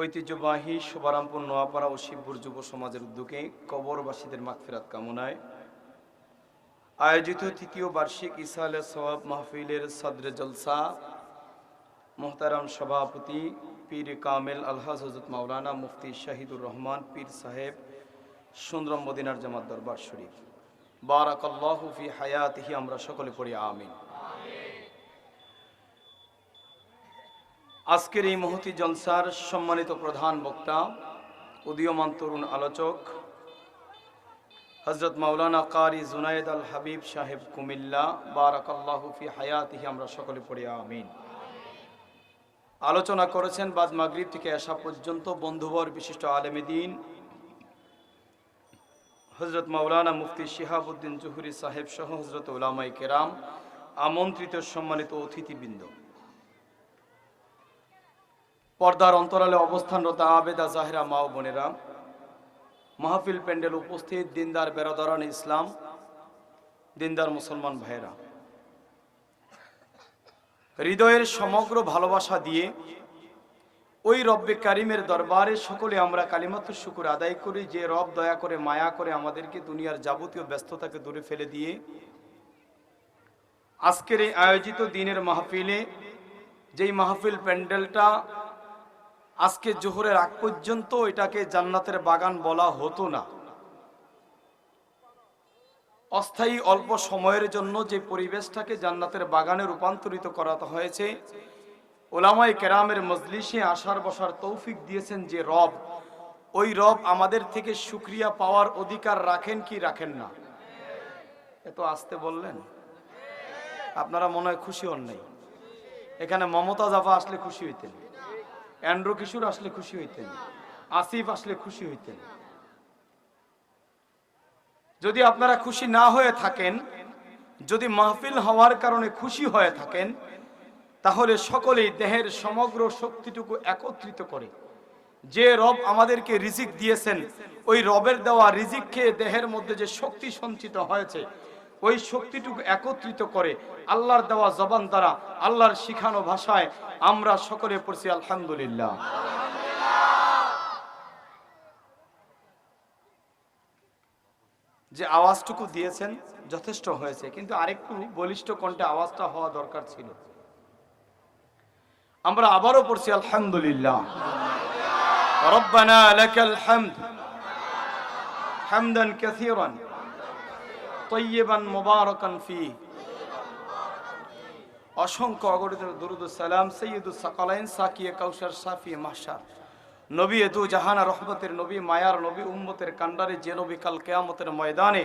ঐতিহ্যবাহী শুভারামপুর, নোয়াপাড়া ও শিবপুর যুব সমাজের উদ্যোগে কবরবাসীদের মাগফিরাত কামনায় আয়োজিত তৃতীয় বার্ষিক ইসালে সওয়াব মাহফিলের সদরে জলসা, মোহতারাম সভাপতি পীর কামেল আলহাজ হজরত মাওলানা মুফতি শাহিদুর রহমান, পীর সাহেব সুন্দরম মদিনার জামাত দরবার শরীফ। বারাকাল্লাহু ফি হায়াতিহি, আমরা সকলে পড়ি আমিন। আজকের এই মহতি জলসার সম্মানিত প্রধান বক্তা, উদীয়মান তরুণ আলোচক হজরত মাওলানা কারি জুনায়েদ আল হাবিব সাহেব কুমিল্লা, বারাকাল্লাহু ফি হায়াতিহি, আমরা সকলে পড়ি, আমিন। আলোচনা করেছেন বাদ মাগরিব থেকে আসা পর্যন্ত বন্ধুবর বিশিষ্ট আলেমে দিন হজরত মাওলানা মুফতি শিহাবুদ্দিন জহুরি সাহেব সহ হজরত উলামাই কেরাম, আমন্ত্রিত সম্মানিত অতিথিবৃন্দ। পর্দার অন্তরালে অবস্থানরত আবেদা জাহেরা মা ও বোনেরা, মাহফিল প্যান্ডেল উপস্থিত, দিনদার বেরোদরান ইসলাম, দিনদার মুসলমান ভাইরা হৃদয়ের সমগ্র ভালোবাসা দিয়ে ওই রব্বে কারিমের দরবারে সকলে আমরা কালিমাত্র শুকুর আদায় করি, যে রব দয়া করে, মায়া করে আমাদেরকে দুনিয়ার যাবতীয় ব্যস্ততাকে দূরে ফেলে দিয়ে আজকের এই আয়োজিত দিনের মাহফিলে যেই মাহফিল প্যান্ডেলটা আজকে জোহরের আগ পর্যন্ত এটাকে জান্নাতের বাগান বলা হতো না। অস্থায়ী অল্প সময়ের জন্য যে পরিবেশটাকে জান্নাতের বাগানে রূপান্তরিত করা হয়েছে ওলামাই কেরামের মজলিসে আসার বসার তৌফিক দিয়েছেন যে রব, ওই রব আমাদের থেকে সুক্রিয়া পাওয়ার অধিকার রাখেন কি রাখেন না? এত আসতে বললেন। আপনারা মনে হয় খুশি হন নাই। এখানে মমতা জাফা আসলে খুশি হইতেন। অ্যান্ড্রো কিশোর আসলে খুশি হইতেন, আসিফ আসলে খুশি হইতেন। যদি আপনারা খুশি না হয়ে থাকেন, যদি মাহফিল হওয়ার কারণে খুশি হয়ে থাকেন, তাহলে সকলেই দেহের সমগ্র শক্তিটুকু একত্রিত করে। যে রব আমাদেরকে রিজিক দিয়েছেন, ওই রবের দেওয়া রিজিক খেয়ে দেহের মধ্যে যে শক্তি সঞ্চিত হয়েছে ওই শক্তিটুকু একত্রিত করে আল্লাহর দেওয়া জবান দ্বারা আল্লাহর শিখানো ভাষায় আমরা সকলে পড়ছি আলহামদুলিল্লাহ যে আওয়াজটুকু দিয়েছেন যথেষ্ট হয়েছে কিন্তু আরেকটু বলিষ্ঠ কণ্ঠে আওয়াজটা হওয়া দরকার ছিল আমরা আবারও পড়ছি আলহামদুলিল্লাহ ربنا لك الحمد حمدا كثيرا তৈবান মোবারকান ফি। অসংখ্য অগরিত সালাম সাকিয়ে সাফি মাসার নবী এদু জাহানা রহমতের নবী, মায়ার নবী, উম্মতের যে নবী কাল কেয়ামতের ময়দানে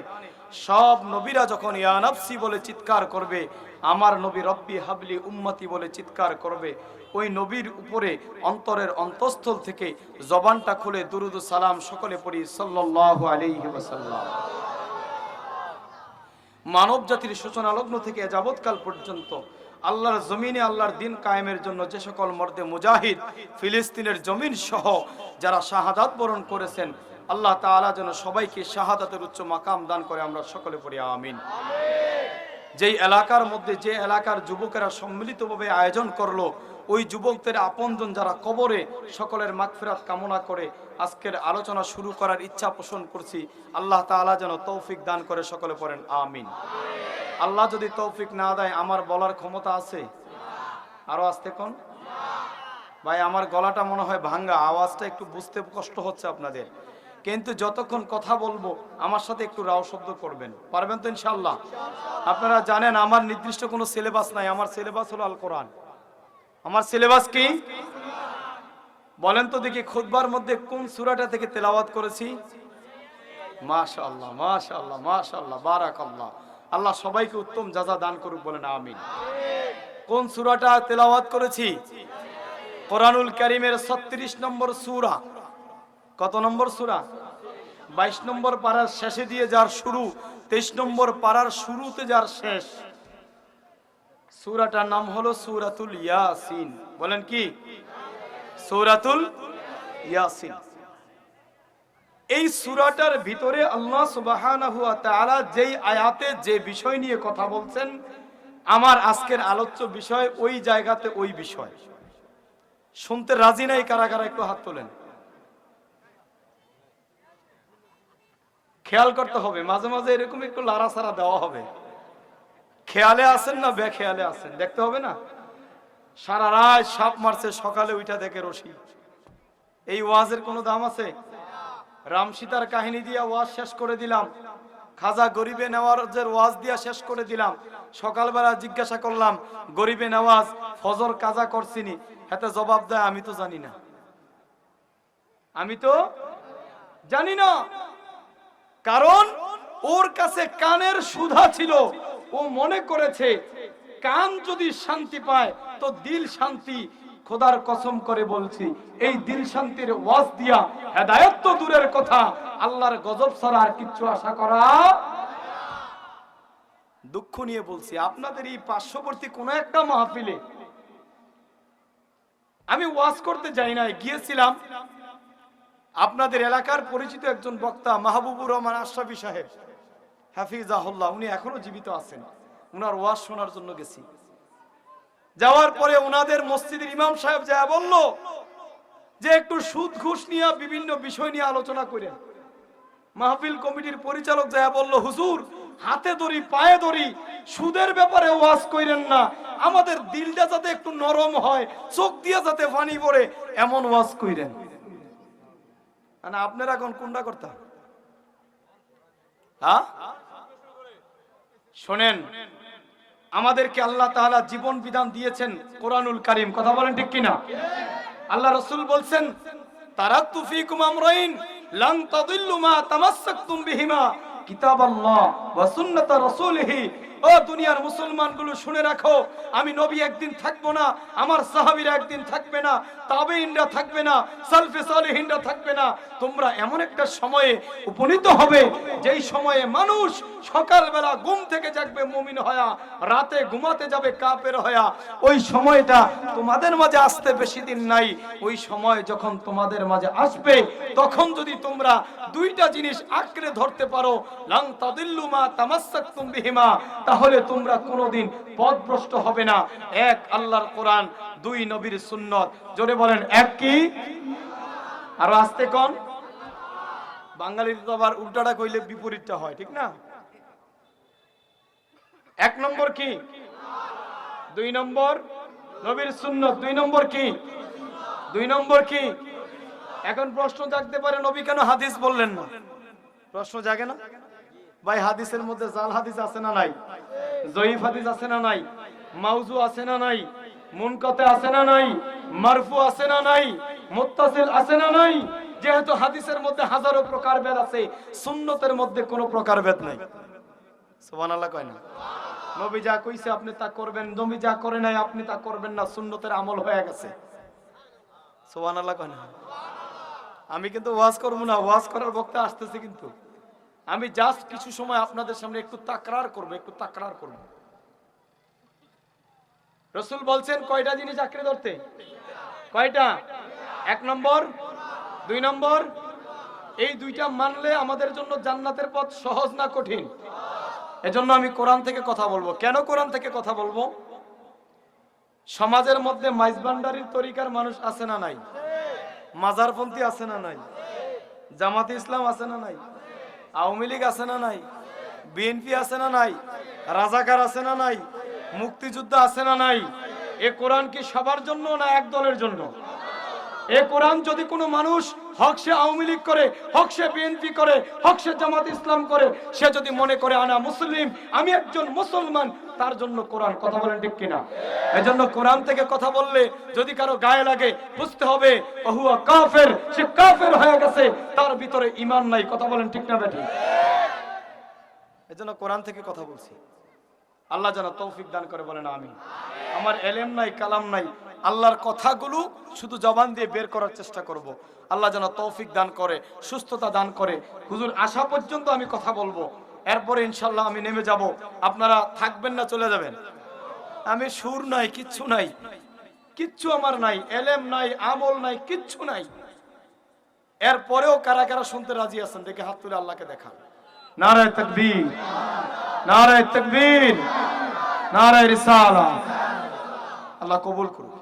সব নবীরা যখন ইয়ানাফসি বলে চিৎকার করবে, আমার নবী রব্বি হাবলি উম্মতি বলে চিৎকার করবে, ওই নবীর উপরে অন্তরের অন্তঃস্থল থেকে জবানটা খুলে দুরুদ সালাম সকলে পড়ি সাল্লাহ আলি ওসাল্লাম মানব জাতির সূচনা লগ্ন থেকে যাবৎকাল পর্যন্ত আল্লাহর জমিনে আল্লাহর দিন কায়েমের জন্য যে সকল মর্দে মুজাহিদ, ফিলিস্তিনের জমিন সহ যারা শাহাদাত বরণ করেছেন, আল্লাহ তাআলা যেন সবাইকে শাহাদাতের উচ্চ মাকাম দান করে আমরা সকলে পড়ি, আমিন। যেই এলাকার মধ্যে যে এলাকার যুবকেরা সম্মিলিতভাবে আয়োজন করল ওই যুবকদের আপনজন যারা কবরে সকলের মাগফিরাত কামনা করে আজকের আলোচনা শুরু করার ইচ্ছা পোষণ করছি, আল্লাহ তাআলা যেন তৌফিক দান করে সকলে পড়েন, আমিন। আল্লাহ যদি তৌফিক না দেয়, আমার বলার ক্ষমতা আছে? আরও আসতে কোন? ভাই, আমার গলাটা মনে হয় ভাঙ্গা, আওয়াজটা একটু বুঝতে কষ্ট হচ্ছে আপনাদের। কিন্তু যতক্ষণ কথা বলব, আমার সাথে একটু রাও শব্দ করবেন। পারবেন তো ইনশাল্লাহ আপনারা জানেন, আমার নির্দিষ্ট কোনো সিলেবাস নাই, আমার সিলেবাস হলো আল কোরআন আমার সিলেবাস কি? বলেন তো দেখি খুদবার মধ্যে কোন সূরাটা থেকে তেলাওয়াত করেছি? মাশাআল্লাহ মাশাআল্লাহ মাশাআল্লাহ, বারাকাল্লাহ। আল্লাহ সবাইকে উত্তম যাজা দান করুক বলেন, আমিন। কোন সূরাটা তেলাওয়াত করেছি? কোরআনুল কারীমের 36 নম্বর সূরা। কত নম্বর সূরা? 22 নম্বর পারার শেষে দিয়ে যার শুরু 23 নম্বর পারার শুরুতে যার শেষ। সূরাটার নাম হলো সুরাতুল ইয়াসিন। বলেন কি? সূরাতুল ইয়াসিন। এই সূরাটার ভিতরে আল্লাহ তাআলা যেই আয়াতে যে বিষয় নিয়ে কথা বলছেন, আমার আজকের আলোচ্য বিষয় ওই জায়গাতে ওই বিষয়। শুনতে রাজি নাই? কারা কারা একটু হাত তোলেন। খেয়াল করতে হবে, মাঝে মাঝে এরকম একটু লাড়াছাড়া দেওয়া হবে। খেয়ালে আছেন না? বেখেয়ালে আছেন। দেখতে হবে না? সারা রাত সাপ মারছে, সকালে উইটা দেখে রশি। এই ওয়াজের কোনো দাম আছে? রাম সীতার কাহিনী দিয়ে ওয়াজ শেষ করে দিলাম। খাজা গরিবে নেওয়াজের ওয়াজ দিয়া শেষ করে দিলাম। সকালবেলা জিজ্ঞাসা করলাম, গরিবে নেওয়াজ, ফজর কাজা করছিনি? হাতে জবাব দেয়, আমি তো জানি না। আমি তো জানি না। কারণ ওর কাছে কানের সুধা ছিল। ও মনে করেছে, কান যদি শান্তি পায়, তো দিল শান্তি। খোদার কসম করে বলছি, এই দিল শান্তির ওয়াজ দিয়া হেদায়ত তো দূরের কথা, আল্লাহর গজব ছাড়া আর কিচ্ছু আশা করা দুঃখ নিয়ে বলছি, আপনাদের এই পার্শ্ববর্তী কোন একটা মাহফিলে আমি ওয়াজ করতে যাই নাই, গিয়েছিলাম। আপনাদের এলাকার পরিচিত একজন বক্তা, মাহবুবুর রহমান আশরাফি সাহেব। হাফিজাহুল্লাহ, উনি এখনও জীবিত আছেন। উনার ওয়াজ শোনার জন্য গেছি। যাওয়ার পরে ওনাদের মসজিদের ইমাম সাহেব যা বলল, যে একটু সুদ ঘুষ নিয়ে বিভিন্ন বিষয় নিয়ে আলোচনা করেন। মাহফিল কমিটির পরিচালক যা বলল, হুজুর, হাতে ধরি পায়ে ধরি সুদের ব্যাপারে ওয়াজ কইরেন না। আমাদের দিলটা যাতে একটু নরম হয়, চোখ দিয়ে যাতে পানি পড়ে, এমন ওয়াজ কইরেন। মানে আপনারা এখন কোনটা করতাম? হ্যাঁ? শোনেন, আমাদেরকে আল্লাহ তাআলা জীবন বিধান দিয়েছেন কোরআনুল কারীম। কথা বলেন ঠিক কিনা? আল্লাহ রসুল বলছেন তারা ফীকুম আমরাইন ও দুনিয়ার মুসলমানগুলো শুনে রাখো, আমি নবী একদিন থাকব না, আমার সাহাবীরা একদিন থাকবে না তাবেইনরা থাকবে না, সালফে সালেহিনরা থাকবে না। তোমরা এমন একটা সময়ে উপনীত হবে, যেই সময়ে মানুষ সকালবেলা ঘুম থেকে জাগবে মুমিন হয়া, রাতে ঘুমাতে যাবে কাপের হয়া। ওই সময়টা তোমাদের মাঝে আসতে বেশি দিন নাই, ওই সময় যখন তোমাদের মাঝে আসবে, তখন যদি তোমরা দুইটা জিনিস আঁকড়ে ধরতে পারো, লাং তাদিল্লু মা তামাসসাকতুম বিহিমা তাহলে তোমরা কোনোদিন পথভ্রষ্ট হবে না। এক আল্লাহর কোরআন, দুই নবীর সুন্নত। জোরে বলেন, এক কি? আরও আসতে কোন? বাঙালির তো আবার উল্টাটা কইলে বিপরীতটা হয়, ঠিক না? এক নম্বর কি? দুই নম্বর? নবীর সুন্নত। দুই নম্বর কি? দুই নম্বর কি? এখন প্রশ্ন জাগতে পারে, নবী কেন হাদিস বললেন না? প্রশ্ন জাগে না? ভাই, হাদিসের মধ্যে জাল হাদিস আছে না নাই? জয়ীফ হাদিস আছে না নাই? মাউজু আছে না নাই? মুনকতে আছে না নাই? মারফু আছে না নাই? মুত্তাসিল আছে না নাই? যেহেতু হাদিসের মধ্যে হাজারো প্রকার ভেদ আছে, সুন্নতের মধ্যে কোনো প্রকার ভেদ নাই। সুবহানাল্লাহ কয় না? নবী যা কইছে আপনি তা করবেন, নবী যা করে নাই আপনি তা করবেন না, সুন্নতের আমল হয়ে গেছে। সুবহানাল্লাহ কয় না? আমি কিন্তু ওয়াজ করব না, ওয়াজ করার বক্তা আসতেছে কিন্তু। আমি জাস্ট কিছু সময় আপনাদের সামনে একটু তাকরার করব, একটু তাকরার করব। রসুল বলছেন, কয়টা জিনিস আঁকড়ে ধরতে? কয়টা? এক নম্বর, দুই নম্বর, এই দুইটা মানলে আমাদের জন্য জান্নাতের পথ সহজ না কঠিন? এজন্য আমি কোরআন থেকে কথা বলব। কেন কোরআন থেকে কথা বলব? সমাজের মধ্যে মাইজবান্ডারির তরিকার মানুষ আছে না নাই? মাজারপন্থী আছে না নাই? জামাতে ইসলাম আছে না নাই? আওয়ামী লীগ আছে না নাই? বিএনপি আছে না নাই? রাজাকার আছে না নাই? মুক্তিযুদ্ধ আছে না নাই? এ কোরআন কি সবার জন্য না এক দলের জন্য? কোরআন যদি কোনো মানুষ হক সে আওয়ামী লীগ করে, হক সে বিএনপি করে, হক সে জামাত ইসলাম করে, সে যদি মনে করে আনা মুসলিম, আমি একজন মুসলমান, তার জন্য কোরআন কথা বলেন ঠিক কিনা? এজন্য কোরআন থেকে কথা বললে যদি কারও গায়ে লাগে, বুঝতে হবে কাফের, সে কাফের হয়ে গেছে, তার ভিতরে ঈমান নাই, কথা বলেন ঠিক না বেঠিক এজন্য কোরআন থেকে কথা বলছি। আল্লাহ যেন তৌফিক দান করে বলেন আমি আমার এলেম নাই, কালাম নাই আল্লাহর কথাগুলো শুধু জবান দিয়ে বের করার চেষ্টা করব। আল্লাহ যেন তৌফিক দান করে, সুস্থতা দান করে। হুজুর আসা পর্যন্ত আমি কথা বলব। এরপরে ইনশাল্লাহ আমি নেমে যাব। আপনারা থাকবেন না চলে যাবেন। আমি সুর নাই, কিচ্ছু নাই। কিচ্ছু আমার নাই, এলেম নাই, আমল নাই, কিচ্ছু নাই। এরপরেও কারা কারা শুনতে রাজি আছেন, দেখে হাত তুলে আল্লাহকে দেখান। নারায় তকবীর। নারায় তকবীর। নারায় রিসালা আল্লাহ কবুল করুন